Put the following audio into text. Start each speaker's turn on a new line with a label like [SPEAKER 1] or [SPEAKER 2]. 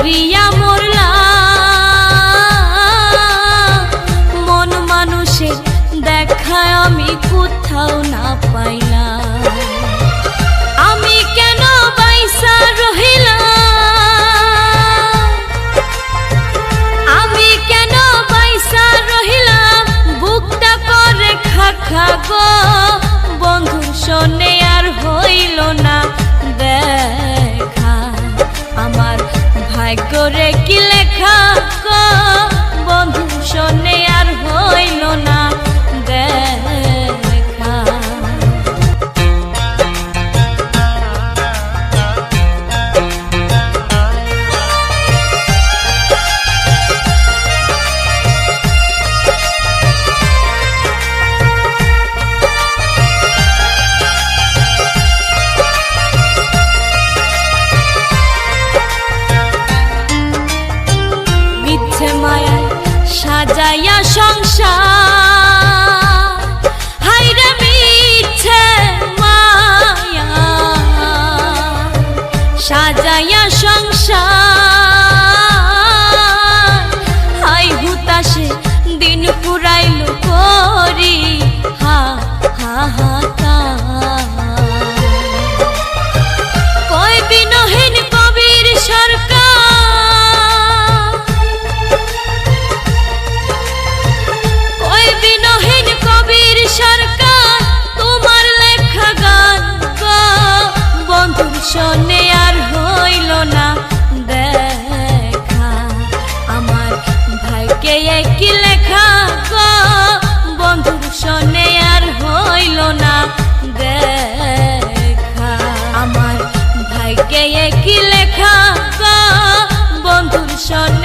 [SPEAKER 1] ঘুরিয়া মরলা। মন মানুষের দেখায় আমি কোথাও না পাইলাম। ভাগ্য রে কিলে। 她在呀，双手。shot